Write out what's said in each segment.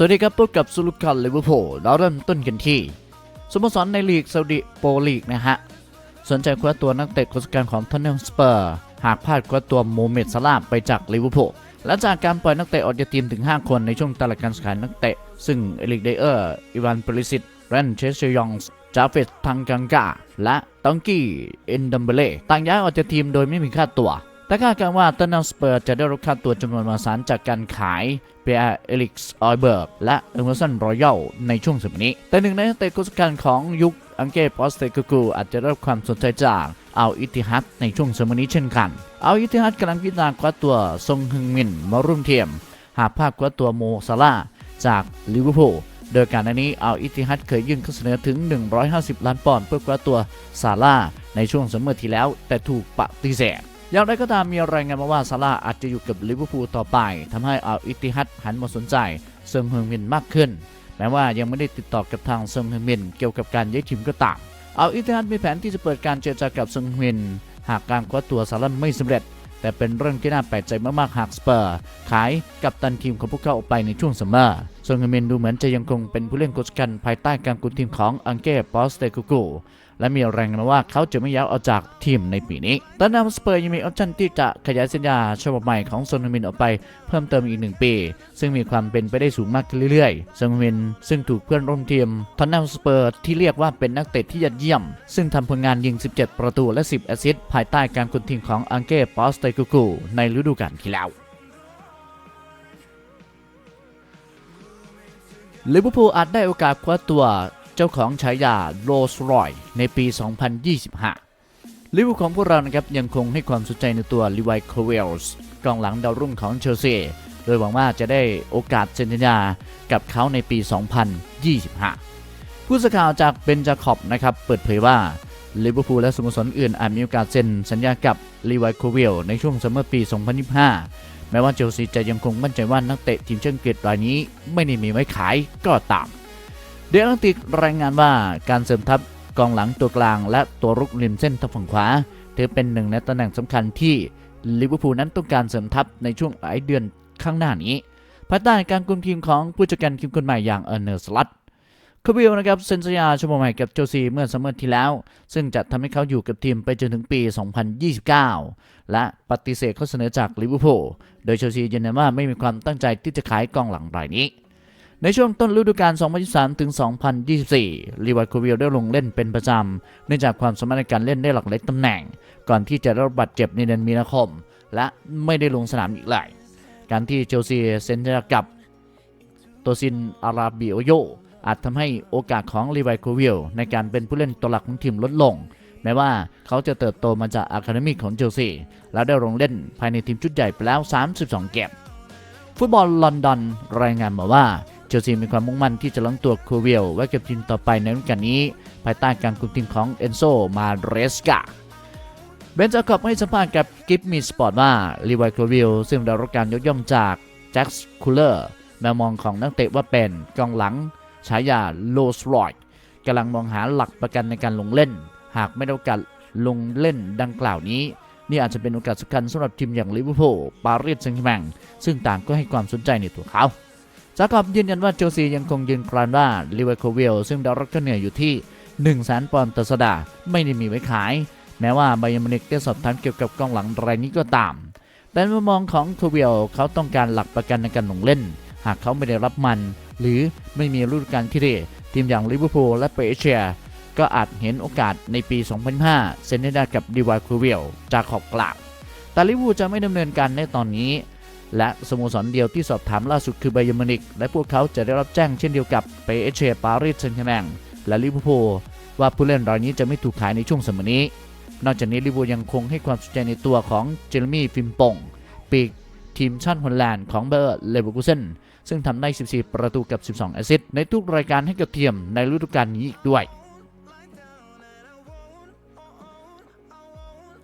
สวัสดีครับพบกับสุลุกันลิเวอร์พูลเราเริ่มต้นกันที่สโมสรในลีกซาอุดิโปลีกนะฮะ สนใจคว้าตัวนักเตะคนสำคัญของทอนเนลสเปอร์ หากพลาดคว้าตัวโมเมดซาลาไปจากลิเวอร์พูลและจากการปล่อยนักเตะออกจากทีมถึง 5 คนในช่วงตลาดการขายนักเตะ ซึ่งเอลิกเดเออร์ อีวานปริสิตแรนเชสเชยองส์จาเฟตทังกังกาและตองกี้เอนดัมเบเล่ต่างย้ายออกจากทีมโดยไม่มีค่าตัว แต่คาดการว่าตันนัลสเปอร์จะได้รับค่าตัวจำนวนมหาศาลจากการขายเปียร์เอลิกส์ออยเบิร์กและเอเมอร์สันรอยัลในช่วงสมัยนี้ แต่หนึ่งในนักเตะกุศลของยุคอังเก้ปอสเตกูกูอาจจะได้รับความสนใจจากอัลอิติฮัดในช่วงสมัยนี้เช่นกันอัลอิติฮัดกำลังพิจารณาคว้าตัวซงฮึงมินมาร่วมเทียม หากภาพคว้าตัวโมซาลาจากลิเวอร์พูลโดยการหน้านี้อัลอิติฮัดเคยยื่นข้อเสนอถึง 150 ล้านปอนด์เพื่อคว้าตัวซาลาในช่วงสมัยที่แล้ว แต่ถูกปฏิเสธ อย่างไรก็ตามมีรายงานมาว่าซาลาอาจจะอยู่กับลิเวอร์พูลต่อไปทำให้อัลอิติฮัดหันมาสนใจเซิงเฮงมินมากขึ้น แม้ว่ายังไม่ได้ติดต่อกับทางเซิงเฮงมินเกี่ยวกับการย้ายทีมก็ตามอัลอิติฮัดมีแผนที่จะเปิดการเจรจากับเซิงเฮงมินหากการคว้าตัวซาลาไม่สำเร็จ แต่เป็นเรื่องที่น่าแปลกใจมากๆหากสเปอร์ ขายกับตันทีมของพวกเขาออกไปในช่วงซัมเมอร์ ส่วนเฮเมนดูเหมือนจะยังคงเป็นผู้เล่นกดกันภายใต้การกุมทีมของอังเก้ปอสเตกุกูและมีแรงานมาว่าเขาจะไม่ย้ายออกจากทีมในปีนี้แต่นำสเปอร์ยังมีออปชั่นที่จะขยายสัญญาฉบับใหม่ของโซนเฮมินออกไปเพิ่มเติมอีกหนึ่งปี ซึ่งมีความเป็นไปได้สูงมากขึ้นเรื่อยๆโซนเฮมินซึ่งถูกเพื่อนร่วมทีมทอนนัมสเปอร์ที่เรียกว่าเป็นนักเตะที่ยอดเยี่ยม ซึ่งทำผลงานยิง 17 ประตูและ 10 แอสซิสต์ภายใต้การคุมทีมของอังเก้ปอสเตกุกูในฤดูกาลที่แล้ว ลิเวอร์พูลอาจได้โอกาสคว้าตัวเจ้าของฉายาโรสรอยในปี 2025 ลิเวอร์พูลของพวกเรานะครับยังคงให้ความสนใจในตัวลิวายโคเวลส์กองหลังดาวรุ่งของเชลซีโดยหวังว่าจะได้โอกาสเซ็นสัญญากับเขาในปี 2025 ผู้สื่อข่าวจากเบนจาคอบนะครับเปิดเผยว่าลิเวอร์พูลและสโมสรอื่นอาจมีโอกาสเซ็นสัญญากับลีวายโคเวลในช่วงซัมเมอร์ปี 2025 แม้ว่าเชลซีจะยังคงมั่นใจว่านักเตะทีมเชิงเกตรายนี้ไม่ได้มีไว้ขายก็ตาม เดลังติกรายงานว่าการเสริมทัพกองหลังตัวกลาง และตัวรุกริมเส้นทางฝั่งขวา ถือเป็นหนึ่งในตำแหน่งสำคัญที่ลิเวอร์พูลนั้นต้องการเสริมทัพในช่วงหลายเดือนข้างหน้านี้ภายใต้การคุมทีมของผู้จัดการทีมคนใหม่อย่างเออร์เนอร์สลัต คาวิลนะครับเซ็นสัญญาชั่วโมงใหม่กับเชลซีเมื่อซัมเมอร์ที่แล้ว ซึ่งจะทำให้เขาอยู่กับทีมไปจนถึงปี 2029 และปฏิเสธข้อเสนอจากลิเวอร์พูลโดยเชลซียืนยันว่าไม่มีความตั้งใจที่จะขายกองหลังรายนี้ ในช่วงต้นฤดูกาล 2023 ถึง 2024 ลีวายโควิลได้ลงเล่นเป็นประจำ เนื่องจากความสามารถในการเล่นได้หลากหลายตำแหน่ง ก่อนที่จะได้รับบาดเจ็บในเดือนมีนาคม และไม่ได้ลงสนามอีกเลยการที่เชลซีเซ็นสัญญากับโตซินอาราบิโอโย อาจทำให้โอกาสของลีวายโควิลในการเป็นผู้เล่นตัวหลักของทีมลดลง แม้ว่าเขาจะเติบโตมาจากอะคาเดมีของเชลซีแล้วได้ลงเล่นภายในทีมชุดใหญ่ไปแล้ว 32 เกมฟุตบอลลอนดอนรายงานมาว่าเชลซีมีความมุ่งมั่นที่จะล้างตัวโควิลไว้กับทีมต่อไปในฤดูกาลนี้ ภายใต้การคุมทีมของเอนโซมาเรสกาเบนจาคอบให้สัมภาษณ์กับกิฟมีสปอร์ตว่าลีวายโควิลซึ่งได้รับการยกย่องจากแจ็คส์คูลเลอร์แมวมองของนักเตะว่าเป็นกองหลัง ฉายาโลสรอยกำลังมองหาหลักประกันในการลงเล่น หากไม่ได้โอกาสลงเล่นดังกล่าวนี้ นี่อาจจะเป็นโอกาสสำคัญสำหรับทีมอย่างลิเวอร์พูลปารีสแซงต์แชร์แมงซึ่งต่างก็ให้ความสนใจในตัวเขาจาคอบยืนยันว่าเชลซียังคงยืนกรานว่าลิเวอร์พูลซึ่งได้รับเหนื่อยอยู่ที่1 0 0 0 0แสนปอนด์ต่อสัปดาห์ไม่ได้มีไว้ขาย แม้ว่าไบเยร์มิวนิกได้สอบถามเกี่ยวกับกองหลังรายนี้ก็ตาม แต่มุมมองของโควิลเขาต้องการหลักประกันในการลงเล่น หากเขาไม่ได้รับมัน หรือไม่มีฤดูกาลที่ดีทีมอย่างลิเวอร์พูลและเปเชียก็อาจเห็นโอกาสในปี 2005 เซ็นได้กับดีวายคูเวลจากขอบกลาวแต่ลิเวอร์พูลจะไม่ดำเนินการในตอนนี้ และสโมสรเดียวที่สอบถามล่าสุดคือไบเยอร์มินิกและพวกเขาจะได้รับแจ้งเช่นเดียวกับเปเชียปารีสแซงต์แชร์แมงและลิเวอร์พูลว่าผู้เล่นรายนี้จะไม่ถูกขายในช่วงสมัยนี้ นอกจากนี้ลิเวอร์พูลยังคงให้ความสนใจในตัวของเจเรมี่ฟิมปงปีกทีมชาติฮอลแลนด์ของเบอร์เลเวอร์คูเซน ซึ่งทำได้ 14 ประตูกับ 12 แอสซิสต์ในทุกรายการให้กับเทียมในฤดูกาลนี้อีกด้วย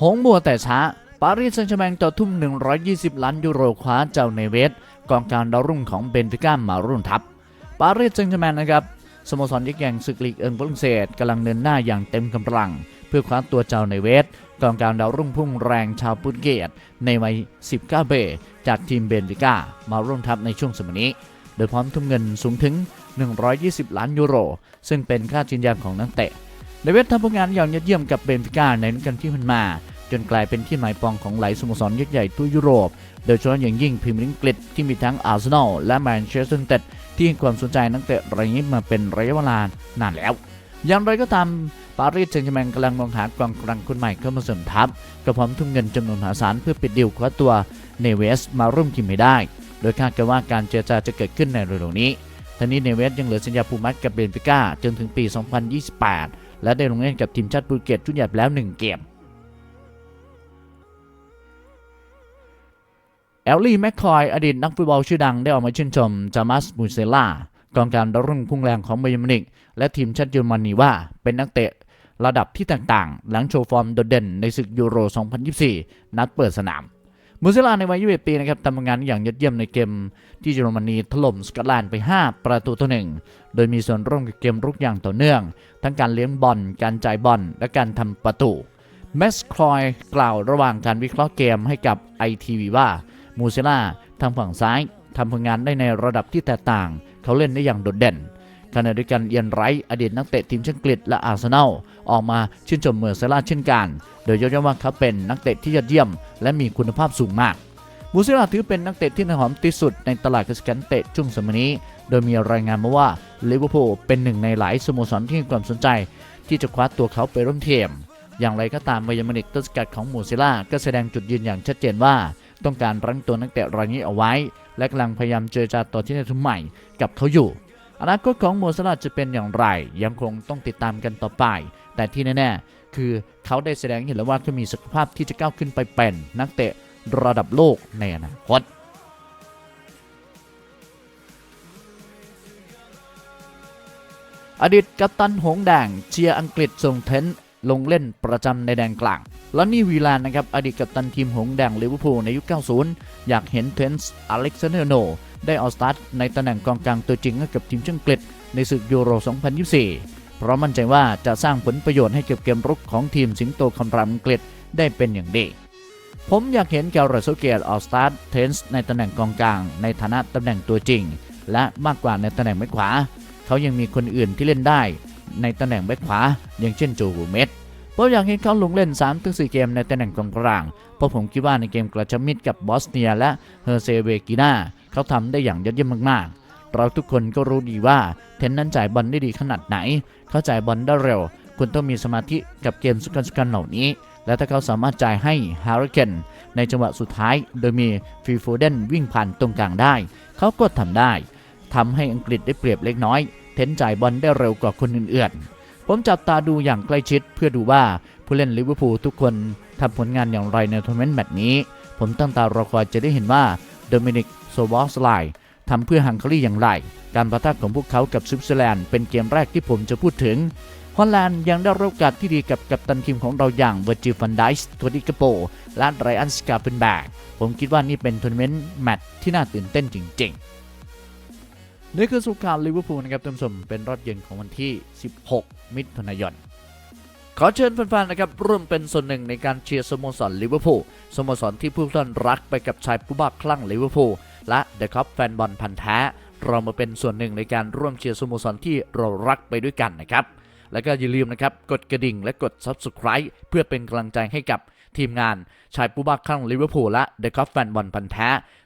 หงมัวแต่ช้าปารีสแซงต์แชร์แมงต่อทุ่ม 120 ล้านยูโรคว้าเจ้าในเวสกองกางดาวรุ่งของเบนฟิก้ามารุ่นทัพ ปารีสแซงต์แชร์แมงนะครับสโมสรยักษ์ใหญ่ศึกลีกเอิงฝรั่งเศสกำลังเดินหน้าอย่างเต็มกำลัง เพื่อคว้าตัวเจ้าในเวสกองกลางดาวรุ่งพุ่งแรงชาวปรตุเกสในวัย 19 เบจากทีมเบนฟิก้ามาร่วมทัพในช่วงสมัยนี้ โดยพร้อมทุ่มเงินสูงถึง 120 ล้านยูโร ซึ่งเป็นค่ายืนยันของนักเตะในเวิดทำผลงานอย่างยอดเยี่ยมกับเบนฟิก้าในฤดูกาลที่ผ่านมาจนกลายเป็นที่หมายปองของหลายสโมสรยักษ์ใหญ่ทั่วยุโรป โดยเฉพาะอย่างยิ่งพรีเมียร์ลีกอังกฤษที่มีทั้งอาร์เซนอลและแมนเชสเตอร์ยูไนเต็ดที่ให้ความสนใจนักเตะรายนี้มาเป็นระยะเวลานานแล้ว อย่างไรก็ตาม ปารีสแซงต์แชร์แมงกำลังมองหากองกลางคนใหม่เข้ามาเสริมทัพก็พร้อมทุ่มเงินจำนวนมหาศาลเพื่อปิดดีลคว้าตัวเนเวสมาร่วมทีมไม่ได้ โดยคาดกันว่าการเจรจาจะเกิดขึ้นในเร็วๆนี้ทั้งนี้เนเวสยังเหลือสัญญาผูกมัดกับเบนฟิก้าจนถึงปี 2028 และได้ลงเล่นกับทีมชาติโปรเกสชุดใหญ่แล้ว 1 เกมแอลลี่แมคคอยอดีตนักฟุตบอลชื่อดังได้ออกมาชื่นชมจามัสมูเซล่ากองการดาวรุ่งพุ่งแรงของไบย์มนิก และทีมชาติเยอรมนีว่าเป็นนักเตะ ระดับที่ต่างๆ หลังโชว์ฟอร์มโดดเด่นในศึกยูโร 2024 นัดเปิดสนามมูเซล่าในวัย 21 ปีนะครับทำงานอย่างยอดเยี่ยมในเกมที่เยอรมนีถล่มสกอตแลนด์ไป 5 ประตูต่อหนึ่ง โดยมีส่วนร่วมกับเกมรุกอย่างต่อเนื่อง ทั้งการเลี้ยงบอล การจ่ายบอล และการทำประตู แมสคลอยกล่าวระหว่างการวิเคราะห์เกมให้กับ ITV ว่ามูเซล่าทางฝั่งซ้ายทำผลงานได้ในระดับที่แตกต่าง เขาเล่นได้อย่างโดดเด่น ขณะเดียวกันเอียนไรท์อดีตนักเตะทีมชาติอังกฤษและอาร์เซนอลออกมาชื่นชมเมือเซล่าเช่นกัน โดยยกย่องว่าเขาเป็นนักเตะที่ยอดเยี่ยม และมีคุณภาพสูงมากมูเซล่าถือเป็นนักเตะที่น่าหอมที่สุดในตลาดกระแสนเตะช่วงสมัยนี้ โดยมีรายงานมาว่าลิเวอร์พูลเป็นหนึ่งในหลายสโมสรที่ให้ความสนใจ ที่จะคว้าตัวเขาไปร่วมทีมอย่างไรก็ตามไบยร์นมินิกต้นสกัดของมูเซล่าก็แสดงจุดยืนอย่างชัดเจนว่า ต้องการรั้งตัวนักเตะรายนี้เอาไว้ และกำลังพยายามเจรจาต่อที่ในทุนใหม่กับเขาอยู่ อนาคตของโมซาลาจะเป็นอย่างไร ยังคงต้องติดตามกันต่อไป แต่ที่แน่ๆ คือเขาได้แสดงเห็นแล้วว่าเขามีศักยภาพที่จะก้าวขึ้นไปเป็นนักเตะระดับโลกในอนาคตอดีตกัปตันหงแดงเชียร์อังกฤษส่งเทน ลงเล่นประจำในแดนกลาง แล้วนี่วีแลนนะครับอดีตกัปตันทีมหงแดงลิเวอร์พูลในยุค 90 อยากเห็นเทนส์อเล็กซานเดอร์โนได้ออสตาร์ทในตำแหน่งกองกลางตัวจริงให้กับทีมชาติอังกฤษในศึกยูโร 2024 เพราะมั่นใจว่าจะสร้างผลประโยชน์ให้กับเกมรุกของทีมสิงโตคำรามอังกฤษได้เป็นอย่างดี ผมอยากเห็นแกลเรโซเกียร์ออสตาร์เทนส์ในตำแหน่งกองกลาง ในฐานะตำแหน่งตัวจริง และมากกว่าในตำแหน่งแบ็คขวา เขายังมีคนอื่นที่เล่นได้ ในตำแหน่งแบ็คขวา อย่างเช่นโจฮูเมสผมอยากเห็นเขาลงเล่น 3-4 เกมในตำแหน่งกองกลาง เพราะผมคิดว่าในเกมกระชับมิตรกับบอสเนียและเฮอร์เซเวกินาเขาทำได้อย่างยอดเยี่ยมมากๆ เราทุกคนก็รู้ดีว่าเทนนั้นจ่ายบอลได้ดีขนาดไหน เขาจ่ายบอลได้เร็ว คุณต้องมีสมาธิกับเกมสุกันสุกันเหล่านี้ และถ้าเขาสามารถจ่ายให้ฮาริเคนในจังหวะสุดท้าย โดยมีฟีโฟเดนวิ่งผ่านตรงกลางได้ เขาก็ทำได้ทำให้อังกฤษได้เปรียบเล็กน้อย เทนจ่ายบอลได้เร็วกว่าคนอื่นๆ ผมจับตาดูอย่างใกล้ชิดเพื่อดูว่าผู้เล่นลิเวอร์พูลทุกคนทำผลงานอย่างไรในทัวร์นาเมนต์แมตช์นี้ ผมตั้งตารอคอยจะได้เห็นว่าโดมินิกโซวอสไลทำเพื่อฮังการีอย่างไร การประทะของพวกเขากับสวิตเซอร์แลนด์เป็นเกมแรกที่ผมจะพูดถึงฮอลแลนด์ยังได้รับโอกาสที่ดีกับกัปตันทีมของเราอย่างเวอร์จิฟันไดส์โทดิกโปและไรอันสกาเป็นแบกผมคิดว่านี่เป็นทัวร์นาเมนต์แมตช์ที่น่าตื่นเต้นจริง ๆ นี่คือสุขารลิเวอร์พูลนะครับท่านผู้ชมเป็นรอบเย็นของวันที่ 16 มิถุนายน ขอเชิญแฟนๆนะครับร่วมเป็นส่วนหนึ่งในการเชียร์สโมสรลิเวอร์พูลสโมสรที่ผู้ท่านรักไปกับชายผู้บ้าคลั่งลิเวอร์พูลและเดอะคัพแฟนบอลพันธ์แท้เรามาเป็นส่วนหนึ่งในการร่วมเชียร์สโมสรที่เรารักไปด้วยกันนะครับ แล้วก็อย่าลืมนะครับกดกระดิ่งและกด Subscribe เพื่อเป็นกำลังใจให้กับทีมงานชายผู้บ้าคลั่งลิเวอร์พูลและเดอะคัพแฟนบอลพันธ์แท้